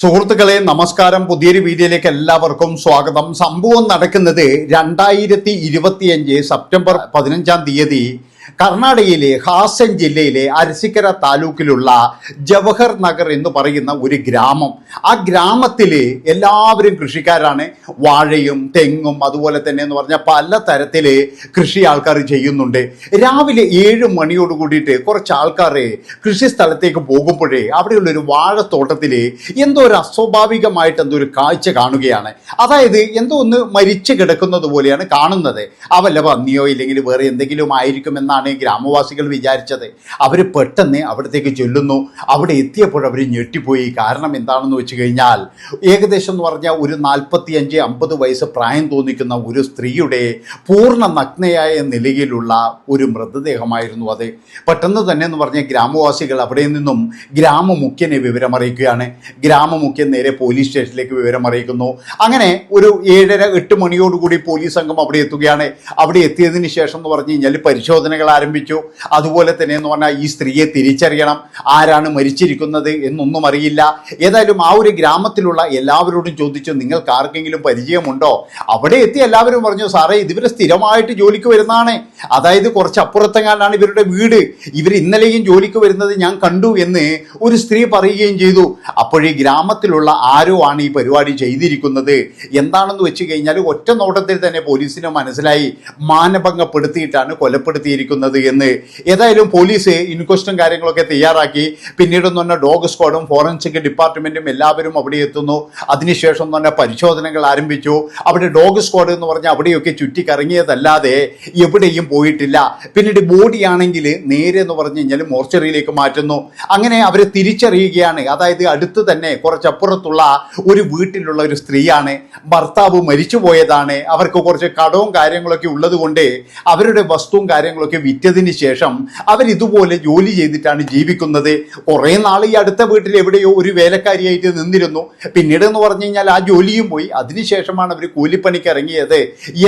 സുഹൃത്തുക്കളെ നമസ്കാരം. പുതിയൊരു വീഡിയോയിലേക്ക് എല്ലാവർക്കും സ്വാഗതം. സംഭവം നടക്കുന്നത് രണ്ടായിരത്തി ഇരുപത്തിയഞ്ച് സെപ്റ്റംബർ പതിനഞ്ചാം തീയതി കർണാടകയിലെ ഹാസൻ ജില്ലയിലെ അരസിക്കര താലൂക്കിലുള്ള ജവഹർ നഗർ എന്ന് പറയുന്ന ഒരു ഗ്രാമം. ആ ഗ്രാമത്തിൽ എല്ലാവരും കൃഷിക്കാരാണ്. വാഴയും തെങ്ങും അതുപോലെ തന്നെ എന്ന് പറഞ്ഞാൽ പല തരത്തിൽ കൃഷി ആൾക്കാർ ചെയ്യുന്നുണ്ട്. രാവിലെ ഏഴ് മണിയോട് കൂടിയിട്ട് കുറച്ച് ആൾക്കാർ കൃഷി സ്ഥലത്തേക്ക് പോകുമ്പോഴേ അവിടെയുള്ള ഒരു വാഴത്തോട്ടത്തിൽ എന്തോ ഒരു അസ്വാഭാവികമായിട്ട് എന്തോ ഒരു കാഴ്ച കാണുകയാണ്. അതായത് എന്തോ ഒന്ന് മരിച്ചു കിടക്കുന്നത് പോലെയാണ് കാണുന്നത്. ആ വല്ല പന്നിയോ ഇല്ലെങ്കിൽ വേറെ എന്തെങ്കിലും ആയിരിക്കുമെന്നാണ് ഗ്രാമവാസികൾ വിചാരിച്ചത്. അവർ പെട്ടെന്ന് അവിടത്തേക്ക് ചൊല്ലുന്നു. അവിടെ എത്തിയപ്പോൾ അവർ ഞെട്ടിപ്പോയി. കാരണം എന്താണെന്ന് വെച്ച് കഴിഞ്ഞാൽ ഏകദേശം എന്ന് പറഞ്ഞാൽ ഒരു നാൽപ്പത്തി അഞ്ച് അമ്പത് വയസ്സ് പ്രായം തോന്നിക്കുന്ന ഒരു സ്ത്രീയുടെ പൂർണ നഗ്നയായ നിലയിലുള്ള ഒരു മൃതദേഹമായിരുന്നു അത്. പെട്ടെന്ന് തന്നെ എന്ന് പറഞ്ഞ ഗ്രാമവാസികൾ അവിടെ നിന്നും ഗ്രാമമുഖ്യനെ വിവരമറിയിക്കുകയാണ്. ഗ്രാമമുഖ്യൻ നേരെ പോലീസ് സ്റ്റേഷനിലേക്ക് വിവരമറിയിക്കുന്നു. അങ്ങനെ ഒരു ഏഴര എട്ട് മണിയോടുകൂടി പോലീസ് സംഘം അവിടെ എത്തുകയാണ്. അവിടെ എത്തിയതിന് ശേഷം എന്ന് പറഞ്ഞു കഴിഞ്ഞാൽ പരിശോധനകൾ ആരംഭിച്ചു. അതുപോലെ തന്നെ എന്ന് പറഞ്ഞാൽ ഈ സ്ത്രീയെ തിരിച്ചറിയണം. ആരാണ് മരിച്ചിരിക്കുന്നത് എന്നൊന്നും അറിയില്ല. ഏതായാലും ആ ഒരു ഗ്രാമത്തിലുള്ള എല്ലാവരോടും ചോദിച്ചു നിങ്ങൾക്ക് ആർക്കെങ്കിലും പരിചയമുണ്ടോ? അവിടെ എത്തി എല്ലാവരും പറഞ്ഞു സാറേ ഇതിവർ സ്ഥിരമായിട്ട് ജോലിക്ക് വരുന്നതാണ്. അതായത് കുറച്ച് അപ്പുറത്തെങ്ങാനാണ് ഇവരുടെ വീട്. ഇവർ ഇന്നലെയും ജോലിക്ക് വരുന്നത് ഞാൻ കണ്ടു എന്ന് ഒരു സ്ത്രീ പറയുകയും ചെയ്തു. അപ്പോഴീ ഗ്രാമത്തിലുള്ള ആരോ ആണ് ഈ പരിപാടി ചെയ്തിരിക്കുന്നത്. എന്താണെന്ന് വെച്ച് കഴിഞ്ഞാൽ ഒറ്റ നോട്ടത്തിൽ തന്നെ പോലീസിന് മനസ്സിലായി. മാനഭംഗപ്പെടുത്തിയിട്ടാണ് കൊലപ്പെടുത്തിയിരിക്കുന്നത്. എന്ന് ഏതായാലും പോലീസ് ഇൻക്വസ്റ്റും കാര്യങ്ങളൊക്കെ തയ്യാറാക്കി. പിന്നീട് പറഞ്ഞാൽ ഡോഗ് സ്ക്വാഡും ഫോറൻസിക് ഡിപ്പാർട്ട്മെന്റും എല്ലാവരും അവിടെ എത്തുന്നു. അതിനുശേഷം എന്ന് പറഞ്ഞാൽ പരിശോധനകൾ ആരംഭിച്ചു. അവിടെ ഡോഗ് സ്ക്വാഡ് എന്ന് പറഞ്ഞാൽ അവിടെയൊക്കെ ചുറ്റിക്കറങ്ങിയതല്ലാതെ എവിടെയും പോയിട്ടില്ല. പിന്നീട് ബോഡിയാണെങ്കിൽ നേരെ എന്ന് പറഞ്ഞു കഴിഞ്ഞാൽ മോർച്ചറിയിലേക്ക് മാറ്റുന്നു. അങ്ങനെ അവരെ തിരിച്ചറിയുകയാണ്. അതായത് അടുത്ത് തന്നെ കുറച്ചപ്പുറത്തുള്ള ഒരു വീട്ടിലുള്ള ഒരു സ്ത്രീയാണ്. ഭർത്താവ് മരിച്ചുപോയതാണ്. അവർക്ക് കുറച്ച് കടവും കാര്യങ്ങളൊക്കെ ഉള്ളതുകൊണ്ട് അവരുടെ വസ്തുവും കാര്യങ്ങളൊക്കെ വിറ്റതിന് ശേഷം അവർ ഇതുപോലെ ജോലി ചെയ്തിട്ടാണ് ജീവിക്കുന്നത്. കുറേ നാൾ ഈ അടുത്ത വീട്ടിൽ എവിടെയോ ഒരു വേലക്കാരിയായിട്ട് നിന്നിരുന്നു. പിന്നീട് എന്ന് പറഞ്ഞു കഴിഞ്ഞാൽ ആ ജോലിയും പോയി. അതിനുശേഷമാണ് അവർ കൂലിപ്പണിക്ക് ഇറങ്ങിയത്.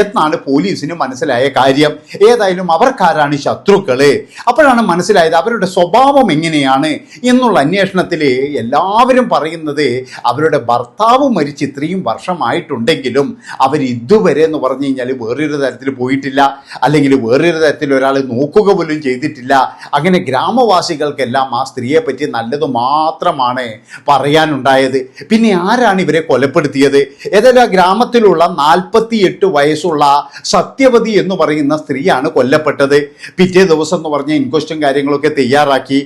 എന്നാണ് പോലീസിന് മനസ്സിലായ കാര്യം. ഏതായാലും അവർക്കാരാണ് ശത്രുക്കൾ. അപ്പോഴാണ് മനസ്സിലായത് അവരുടെ സ്വഭാവം എങ്ങനെയാണ് എന്നുള്ള അന്വേഷണത്തിൽ എല്ലാവരും പറയുന്നത് അവരുടെ ഭർത്താവ് മരിച്ച് ഇത്രയും വർഷമായിട്ടുണ്ടെങ്കിലും അവർ ഇതുവരെ എന്ന് പറഞ്ഞു കഴിഞ്ഞാൽ വേറൊരു തരത്തിൽ പോയിട്ടില്ല. അല്ലെങ്കിൽ വേറൊരു തരത്തിൽ ഒരാൾ നോക്കുക പോലും ചെയ്തിട്ടില്ല. അങ്ങനെ ഗ്രാമവാസികൾക്കെല്ലാം ആ സ്ത്രീയെ പറ്റി നല്ലത് മാത്രമാണ് പറയാനുണ്ടായത്. പിന്നെ ആരാണ് ഇവരെ കൊലപ്പെടുത്തിയത്? ഏതായാലും ആ ഗ്രാമത്തിലുള്ള നാൽപ്പത്തി എട്ട് വയസ്സുള്ള സത്യവതി എന്ന് പറയുന്ന സ്ത്രീയാണ് കൊല്ലപ്പെട്ടത്. പിറ്റേ ദിവസം എന്ന് പറഞ്ഞ ഇൻക്വസ്റ്റും കാര്യങ്ങളൊക്കെ തയ്യാറാക്കി.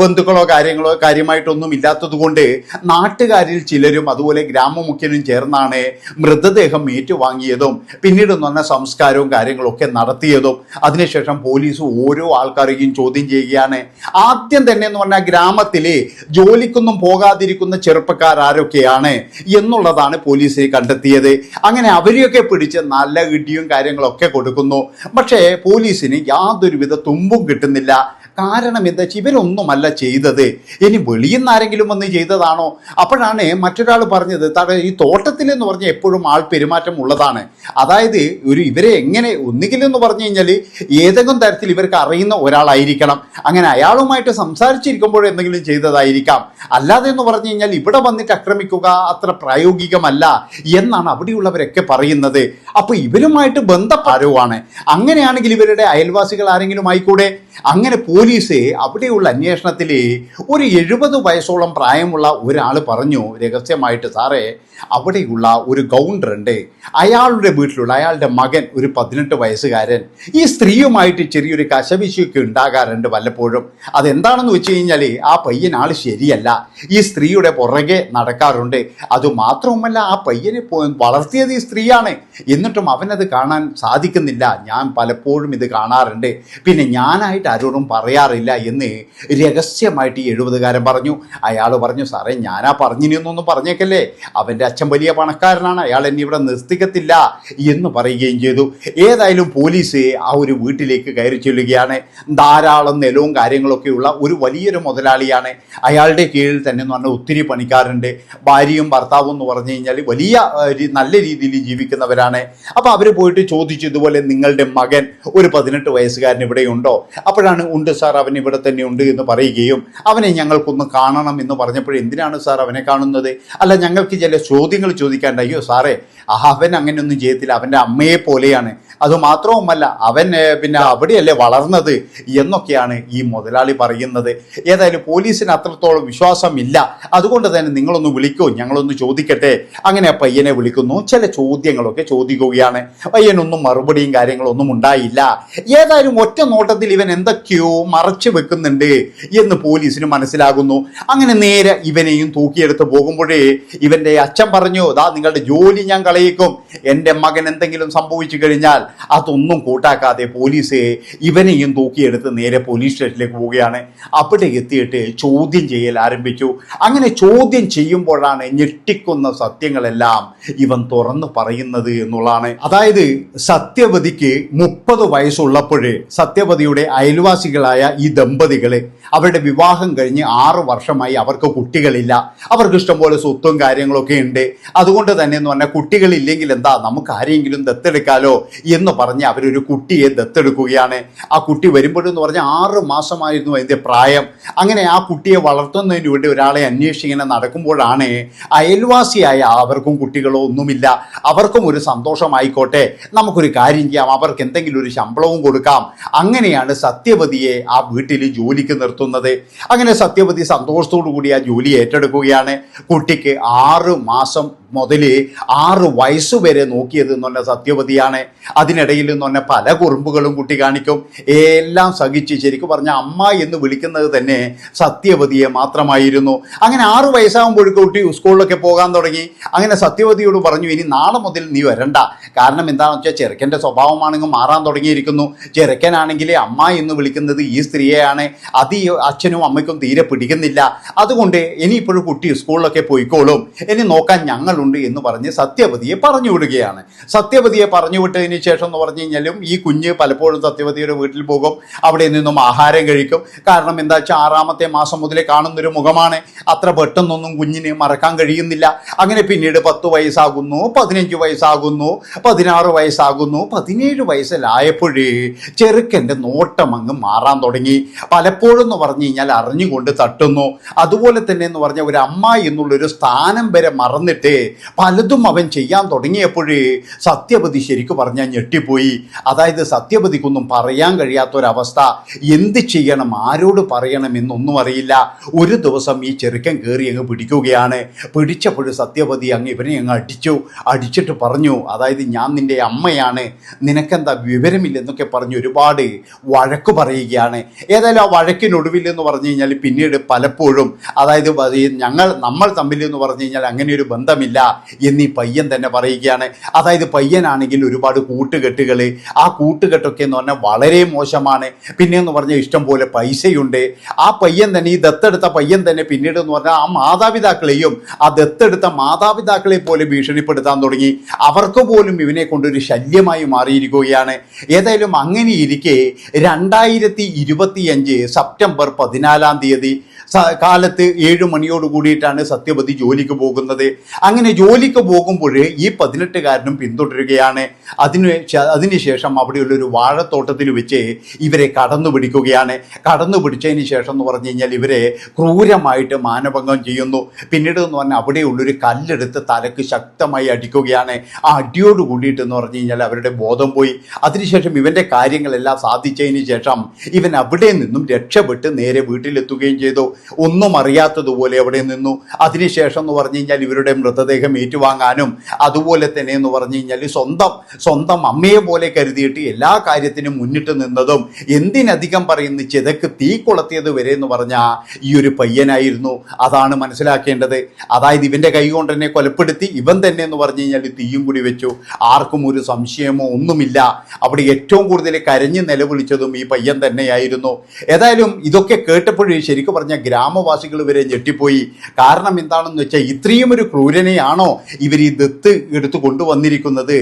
ബന്ധുക്കളോ കാര്യങ്ങളോ കാര്യമായിട്ടൊന്നും ഇല്ലാത്തതുകൊണ്ട് നാട്ടുകാരിൽ ചിലരും അതുപോലെ ഗ്രാമമുഖ്യനും ചേർന്നാണ് മൃതദേഹം ഏറ്റുവാങ്ങിയതും പിന്നീട് എന്ന് പറഞ്ഞ സംസ്കാരവും കാര്യങ്ങളൊക്കെ നടത്തിയതും. അതിനുശേഷം പോലീസ് ഓരോ ആൾക്കാരെയും ചോദ്യം ചെയ്യുകയാണ്. ആദ്യം തന്നെ എന്ന് പറഞ്ഞാൽ ഗ്രാമത്തിലെ ജോലിക്കൊന്നും പോകാതിരിക്കുന്ന ചെറുപ്പക്കാർ ആരൊക്കെയാണ് എന്നുള്ളതാണ് പോലീസ് കണ്ടെത്തിയത്. അങ്ങനെ അവരെയൊക്കെ പിടിച്ച് നല്ല ഇടിയും കാര്യങ്ങളൊക്കെ കൊടുക്കുന്നു. പക്ഷേ പോലീസിന് യാതൊരുവിധ തുമ്പും കിട്ടുന്നില്ല. കാരണം എന്താ വെച്ചാൽ ഇവരൊന്നുമല്ല ചെയ്തത്. ഇനി വെളിയിൽ നിന്ന് ആരെങ്കിലും വന്ന് ചെയ്തതാണോ? അപ്പോഴാണ് മറ്റൊരാൾ പറഞ്ഞത് ഈ തോട്ടത്തിൽ എന്ന് പറഞ്ഞാൽ എപ്പോഴും ആൾ പെരുമാറ്റം ഉള്ളതാണ്. അതായത് ഒരു ഇവരെ എങ്ങനെ ഒന്നുകിൽ എന്ന് പറഞ്ഞു കഴിഞ്ഞാൽ ഏതെങ്കിലും തരത്തിൽ ഇവർക്ക് അറിയുന്ന ഒരാളായിരിക്കണം. അങ്ങനെ അയാളുമായിട്ട് സംസാരിച്ചിരിക്കുമ്പോൾ എന്തെങ്കിലും ചെയ്തതായിരിക്കാം. അല്ലാതെ എന്ന് പറഞ്ഞു കഴിഞ്ഞാൽ ഇവിടെ വന്നിട്ട് ആക്രമിക്കുക അത്ര പ്രായോഗികമല്ല എന്നാണ് അവിടെയുള്ളവരൊക്കെ പറയുന്നത്. അപ്പോൾ ഇവരുമായിട്ട് ബന്ധപ്പാരവുമാണ് അങ്ങനെയാണെങ്കിൽ ഇവരുടെ അയൽവാസികൾ ആരെങ്കിലും ആയിക്കൂടെ? അങ്ങനെ പോലീസ് അവിടെയുള്ള അന്വേഷണത്തിൽ ഒരു എഴുപത് വയസ്സോളം പ്രായമുള്ള ഒരാൾ പറഞ്ഞു രഹസ്യമായിട്ട് സാറേ അവിടെയുള്ള ഒരു ഗൗണ്ടർ ഉണ്ട് അയാളുടെ വീട്ടിലുള്ള അയാളുടെ മകൻ ഒരു പതിനെട്ട് വയസ്സുകാരൻ. ഈ സ്ത്രീയുമായിട്ട് ചെറിയൊരു കശവിശയൊക്കെ ഉണ്ടാകാറുണ്ട് വല്ലപ്പോഴും. അതെന്താണെന്ന് വെച്ച് കഴിഞ്ഞാൽ ആ പയ്യൻ ആൾ ശരിയല്ല. ഈ സ്ത്രീയുടെ പുറകെ നടക്കാറുണ്ട്. അതുമാത്രവുമല്ല ആ പയ്യനെ വളർത്തിയത് ഈ സ്ത്രീയാണ്. എന്നിട്ടും അവനത് കാണാൻ സാധിക്കുന്നില്ല. ഞാൻ പലപ്പോഴും ഇത് കാണാറുണ്ട്. പിന്നെ ഞാനായിട്ട് ആരോടും പറയാറില്ല എന്ന് രഹസ്യമായിട്ട് ഈ എഴുപതുകാരൻ പറഞ്ഞു. അയാൾ പറഞ്ഞു സാറേ ഞാനാ പറഞ്ഞിനൊന്നും പറഞ്ഞേക്കല്ലേ. അവന്റെ അച്ഛൻ വലിയ പണക്കാരനാണ്. അയാൾ എന്നെ ഇവിടെ നിർത്തിക്കത്തില്ല എന്ന് പറയുകയും ചെയ്തു. ഏതായാലും പോലീസ് ആ ഒരു വീട്ടിലേക്ക് കയറി ചെല്ലുകയാണ്. ധാരാളം നിലവും കാര്യങ്ങളൊക്കെയുള്ള ഒരു വലിയൊരു മുതലാളിയാണ്. അയാളുടെ കീഴിൽ തന്നെ എന്ന് പറഞ്ഞാൽ ഒത്തിരി പണിക്കാരുണ്ട്. ഭാര്യയും ഭർത്താവും എന്ന് പറഞ്ഞു കഴിഞ്ഞാൽ വലിയ നല്ല രീതിയിൽ ജീവിക്കുന്നവരാണ്. അപ്പോൾ അവർ പോയിട്ട് ചോദിച്ചു ഇതുപോലെ നിങ്ങളുടെ മകൻ ഒരു പതിനെട്ട് വയസ്സുകാരൻ ഇവിടെയുണ്ടോ? അപ്പോഴാണ് ഉണ്ട് സാർ അവൻ ഇവിടെ തന്നെ ഉണ്ട് എന്ന് പറയുകയും അവനെ ഞങ്ങൾക്കൊന്ന് കാണണം എന്ന് പറഞ്ഞപ്പോൾ എന്തിനാണ് സാർ അവനെ കാണുന്നത്? അല്ല ഞങ്ങൾക്ക് ചില ചോദ്യങ്ങൾ ചോദിക്കാണ്ട് അയ്യോ സാറേ അവൻ അങ്ങനെയൊന്നും ചെയ്യത്തില്ല. അവന്റെ അമ്മയെ പോലെയാണ്. അതുമാത്രവുമല്ല അവൻ പിന്നെ അവിടെയല്ലേ വളർന്നത് എന്നൊക്കെയാണ് ഈ മുതലാളി പറയുന്നത്. ഏതായാലും പോലീസിന് അത്രത്തോളം വിശ്വാസം ഇല്ല അതുകൊണ്ട് തന്നെ നിങ്ങളൊന്ന് വിളിക്കൂ ഞങ്ങളൊന്ന് ചോദിക്കട്ടെ. അങ്ങനെ പയ്യനെ വിളിക്കുന്നു. ചില ചോദ്യങ്ങളൊക്കെ ചോദിക്കുകയാണ്. പയ്യനൊന്നും മറുപടിയും കാര്യങ്ങളൊന്നും ഉണ്ടായില്ല. ഏതായാലും ഒറ്റ നോട്ടത്തിൽ ഇവൻ എന്തൊക്കെയോ മറച്ചു വെക്കുന്നുണ്ട് എന്ന് പോലീസിന് മനസ്സിലാകുന്നു. അങ്ങനെ നേരെ ഇവനെയും തൂക്കിയെടുത്ത് പോകുമ്പോഴേ ഇവന്റെ അച്ഛൻ പറഞ്ഞു ദാ നിങ്ങളുടെ ജോലി ഞാൻ കളയിക്കും. എന്റെ മകൻ എന്തെങ്കിലും സംഭവിച്ചു കഴിഞ്ഞാൽ അതൊന്നും കൂട്ടാക്കാതെ പോലീസ് ഇവനെയും തൂക്കിയെടുത്ത് നേരെ പോലീസ് സ്റ്റേഷനിലേക്ക് പോവുകയാണ്. അവിടെ എത്തിയിട്ട് ചോദ്യം ചെയ്യൽ ആരംഭിച്ചു. അങ്ങനെ ചോദ്യം ചെയ്യുമ്പോഴാണ് ഞെട്ടിക്കുന്ന സത്യങ്ങളെല്ലാം ഇവൻ തുറന്നു പറയുന്നത് എന്നുള്ളതാണ്. അതായത് സത്യവതിക്ക് മുപ്പത് വയസ്സുള്ളപ്പോഴേ സത്യവതിയുടെ അയൽവാസികളായ ഈ ദമ്പതികളെ അവരുടെ വിവാഹം കഴിഞ്ഞ് ആറ് വർഷമായി അവർക്ക് കുട്ടികളില്ല. അവർക്ക് ഇഷ്ടംപോലെ സ്വത്തും കാര്യങ്ങളൊക്കെ ഉണ്ട്. അതുകൊണ്ട് തന്നെ എന്ന് പറഞ്ഞാൽ കുട്ടികളില്ലെങ്കിൽ എന്താ നമുക്ക് ആരെങ്കിലും ദത്തെടുക്കാലോ എന്ന് പറഞ്ഞ് അവരൊരു കുട്ടിയെ ദത്തെടുക്കുകയാണ്. ആ കുട്ടി വരുമ്പോഴെന്ന് പറഞ്ഞാൽ ആറ് മാസമായിരുന്നു അതിന്റെ പ്രായം. അങ്ങനെ ആ കുട്ടിയെ വളർത്തുന്നതിന് വേണ്ടി ഒരാളെ അന്വേഷിങ്ങനെ നടക്കുമ്പോഴാണ് അയൽവാസിയായ അവർക്കും കുട്ടികളോ ഒന്നുമില്ല. അവർക്കും ഒരു സന്തോഷമായിക്കോട്ടെ. നമുക്കൊരു കാര്യം ചെയ്യാം. അവർക്ക് എന്തെങ്കിലും ഒരു ശമ്പളവും കൊടുക്കാം. അങ്ങനെയാണ് സത്യവതിയെ ആ വീട്ടിൽ ജോലിക്ക് നിർത്തുന്നത്. അങ്ങനെ സത്യവതി സന്തോഷത്തോടു കൂടി ആ ജോലി ഏറ്റെടുക്കുകയാണ്. കുട്ടിക്ക് ആറ് മാസം മുതൽ ആറ് വയസ്സ് വരെ നോക്കിയത് എന്ന് പറഞ്ഞ സത്യവതിയാണ്. അതിനിടയിൽ എന്ന് പല കുറുമ്പുകളും കുട്ടി കാണിക്കും. എല്ലാം സഹിച്ച് ശരിക്കും പറഞ്ഞ അമ്മ എന്ന് വിളിക്കുന്നത് തന്നെ സത്യവതിയെ മാത്രമായിരുന്നു. അങ്ങനെ ആറ് വയസ്സാകുമ്പോഴേക്കും കുട്ടി സ്കൂളിലൊക്കെ പോകാൻ തുടങ്ങി. അങ്ങനെ സത്യവതിയോട് പറഞ്ഞു ഇനി നാളെ മുതൽ നീ വരണ്ട. കാരണം എന്താണെന്ന് വെച്ചാൽ ചെറുക്കന്റെ സ്വഭാവമാണെങ്കിൽ മാറാൻ തുടങ്ങിയിരിക്കുന്നു. ചെറുക്കനാണെങ്കിൽ അമ്മ എന്ന് വിളിക്കുന്നത് ഈ സ്ത്രീയെയാണ്. അത് ഈ അച്ഛനും അമ്മയ്ക്കും തീരെ പിടിക്കുന്നില്ല. അതുകൊണ്ട് ഇനിയിപ്പോഴും കുട്ടി സ്കൂളിലൊക്കെ പോയിക്കോളും. ഇനി നോക്കാൻ ഞങ്ങളുണ്ട് എന്ന് പറഞ്ഞ് സത്യവതിയെ പറഞ്ഞു വിടുകയാണ്. സത്യവതിയെ പറഞ്ഞു വിട്ടതിന് ശേഷം എന്ന് പറഞ്ഞു കഴിഞ്ഞാലും ഈ കുഞ്ഞ് പലപ്പോഴും സത്യവതിയുടെ വീട്ടിൽ പോകും. അവിടെ നിന്നും ആഹാരം കഴിക്കും. കാരണം എന്താ വെച്ചാൽ ആറാമത്തെ മാസം മുതലേ കാണുന്നൊരു മുഖമാണ്. അത്ര പെട്ടെന്നൊന്നും കുഞ്ഞിന് മറക്കാൻ കഴിയുന്നില്ല. അങ്ങനെ പിന്നീട് പത്ത് വയസ്സാകുന്നു പതിനഞ്ച് വയസ്സാകുന്നു പതിനാറ് വയസ്സാകുന്നു പതിനേഴ് വയസ്സിലായപ്പോഴേ ചെറുക്കന്റെ നോട്ടം അങ്ങ് മാറാൻ തുടങ്ങി. പലപ്പോഴും എന്ന് പറഞ്ഞു കഴിഞ്ഞാൽ അറിഞ്ഞുകൊണ്ട് തട്ടുന്നു. അതുപോലെ തന്നെ എന്ന് പറഞ്ഞ ഒരു അമ്മ എന്നുള്ളൊരു സ്ഥാനം വരെ മറന്നിട്ട് പലതും അവൻ ചെയ്യാൻ തുടങ്ങിയപ്പോഴേ സത്യപതി ശരിക്കും പറഞ്ഞാൽ ഞെട്ടിപ്പോയി. അതായത് സത്യപതിക്കൊന്നും പറയാൻ കഴിയാത്തൊരവസ്ഥ. എന്ത് ചെയ്യണം? ആരോട് പറയണം എന്നൊന്നും അറിയില്ല. ഒരു ദിവസം ഈ ചെറുക്കൻ കയറി അങ്ങ് പിടിക്കുകയാണ്. പിടിച്ചപ്പോൾ സത്യപതി അങ്ങ് ഇവനെ അങ്ങ് അടിച്ചു. അടിച്ചിട്ട് പറഞ്ഞു അതായത് ഞാൻ നിന്റെ അമ്മയാണ്. നിനക്കെന്താ വിവരമില്ലെന്നൊക്കെ പറഞ്ഞു ഒരുപാട് വഴക്ക് പറയുകയാണ്. ഏതായാലും ആ വഴക്കിനൊടുവിൽ എന്ന് പറഞ്ഞു കഴിഞ്ഞാൽ പിന്നീട് പലപ്പോഴും അതായത് ഞങ്ങൾ നമ്മൾ തമ്മിൽ എന്ന് പറഞ്ഞു കഴിഞ്ഞാൽ അങ്ങനെ ഒരു ബന്ധമില്ല എന്നീ പയ്യൻ തന്നെ പറയുകയാണ്. അതായത് പയ്യനാണെങ്കിൽ ഒരുപാട് കൂട്ടുകെട്ടുകൾ. ആ കൂട്ടുകെട്ടൊക്കെ എന്ന് പറഞ്ഞാൽ വളരെ മോശമാണ്. പിന്നെ എന്ന് പറഞ്ഞാൽ ഇഷ്ടം പോലെ പൈസയുണ്ട്. ആ പയ്യൻ തന്നെ ഈ ദത്തെടുത്ത പയ്യൻ തന്നെ പിന്നീട് എന്ന് പറഞ്ഞാൽ ആ മാതാപിതാക്കളെയും ആ ദത്തെടുത്ത മാതാപിതാക്കളെ പോലെ ഭീഷണിപ്പെടുത്താൻ തുടങ്ങി. അവർക്ക് പോലും ഇവനെ കൊണ്ടൊരു ശല്യമായി മാറിയിരിക്കുകയാണ്. ഏതായാലും അങ്ങനെ ഇരിക്കെ രണ്ടായിരത്തി ഇരുപത്തിയഞ്ച് സെപ്റ്റംബർ പതിനാലാം തീയതി കാലത്ത് ഏഴ് മണിയോട് കൂടിയിട്ടാണ് സത്യവതി ജോലിക്ക് പോകുന്നത്. അങ്ങനെ ജോലിക്ക് പോകുമ്പോൾ ഈ പതിനെട്ടുകാരനും പിന്തുടരുകയാണ്. അതിന് അതിനുശേഷം അവിടെയുള്ള ഒരു വാഴത്തോട്ടത്തിൽ വെച്ച് ഇവരെ കടന്നു പിടിക്കുകയാണ്. കടന്നു പിടിച്ചതിന് ശേഷം എന്ന് പറഞ്ഞു കഴിഞ്ഞാൽ ഇവരെ ക്രൂരമായിട്ട് മാനഭംഗം ചെയ്യുന്നു. പിന്നീട് എന്ന് പറഞ്ഞാൽ അവിടെയുള്ളൊരു കല്ലെടുത്ത് തലക്ക് ശക്തമായി അടിക്കുകയാണ്. ആ അടിയോട് കൂടിയിട്ട് എന്ന് പറഞ്ഞു കഴിഞ്ഞാൽ അവരുടെ ബോധം പോയി. അതിനുശേഷം ഇവന്റെ കാര്യങ്ങളെല്ലാം സാധിച്ചതിന് ശേഷം ഇവൻ അവിടെ നിന്നും രക്ഷപ്പെട്ട് നേരെ വീട്ടിലെത്തുകയും ചെയ്തു. ഒന്നും അറിയാത്തതുപോലെ അവിടെ നിന്നു. അതിനുശേഷം എന്ന് പറഞ്ഞു കഴിഞ്ഞാൽ ഇവരുടെ മൃതദേഹം ഏറ്റുവാങ്ങാനും അതുപോലെ തന്നെ എന്ന് പറഞ്ഞു കഴിഞ്ഞാൽ സ്വന്തം സ്വന്തം അമ്മയെ പോലെ കരുതിയിട്ട് എല്ലാ കാര്യത്തിനും മുന്നിട്ട് നിന്നതും എന്തിനധികം പറയുന്ന ചിതക്ക് തീ കൊളത്തിയത് വരെ എന്ന് പറഞ്ഞാൽ ഈ ഒരു പയ്യനായിരുന്നു. അതാണ് മനസ്സിലാക്കേണ്ടത്. അതായത് ഇവന്റെ കൈ കൊണ്ട് തന്നെ കൊലപ്പെടുത്തി ഇവൻ തന്നെ എന്ന് പറഞ്ഞു കഴിഞ്ഞാൽ തീയും കൂടി വെച്ചു. ആർക്കും ഒരു സംശയമോ ഒന്നുമില്ല. അവിടെ ഏറ്റവും കൂടുതൽ കരഞ്ഞ് നിലവിളിച്ചതും ഈ പയ്യൻ തന്നെയായിരുന്നു. ഏതായാലും ഇതൊക്കെ കേട്ടപ്പോഴേ ശരിക്കും പറഞ്ഞ ഗ്രാമവാസികൾ വരെ ഞെട്ടിപ്പോയി. കാരണം എന്താണെന്ന് വെച്ചാൽ ഇത്രയും ഒരു ക്രൂരനെയാണോ ഇവർ ഈ ദത്ത് എടുത്തു കൊണ്ടുവന്നിരിക്കുന്നത്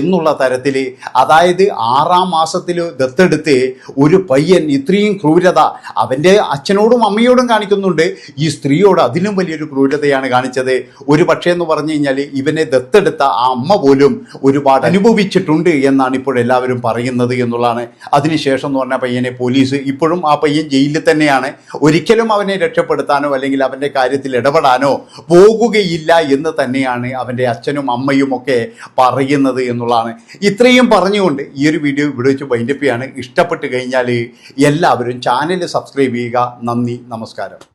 എന്നുള്ള തരത്തിൽ അതായത് ആറാം മാസത്തിൽ ദത്തെടുത്ത് ഒരു പയ്യൻ ഇത്രയും ക്രൂരത അവന്റെ അച്ഛനോടും അമ്മയോടും കാണിക്കുന്നുണ്ട്. ഈ സ്ത്രീയോട് അതിലും വലിയൊരു ക്രൂരതയാണ് കാണിച്ചത്. ഒരു പക്ഷേ എന്ന് പറഞ്ഞു കഴിഞ്ഞാൽ ഇവനെ ദത്തെടുത്ത ആ അമ്മ പോലും ഒരുപാട് അനുഭവിച്ചിട്ടുണ്ട് എന്നാണ് ഇപ്പോൾ എല്ലാവരും പറയുന്നത് എന്നുള്ളതാണ്. അതിനുശേഷം എന്ന് പറഞ്ഞാൽ പയ്യനെ പോലീസ് ഇപ്പോഴും ആ പയ്യൻ ജയിലിൽ തന്നെയാണ്. ഒരിക്കലും അവനെ രക്ഷപ്പെടുത്താനോ അല്ലെങ്കിൽ അവന്റെ കാര്യത്തിൽ ഇടപെടാനോ പോകുകയില്ല എന്ന് തന്നെയാണ് അവന്റെ അച്ഛനും അമ്മയും ഒക്കെ പറയുന്നത് എന്നുള്ളതാണ്. ഇത്രയും പറഞ്ഞുകൊണ്ട് ഈ ഒരു വീഡിയോ ഇവിടെ വെച്ച് വൈൻഡപ്പിയാണ് ഇഷ്ടപ്പെട്ട് കഴിഞ്ഞാൽ എല്ലാവരും ചാനൽ സബ്സ്ക്രൈബ് ചെയ്യുക. നന്ദി നമസ്കാരം.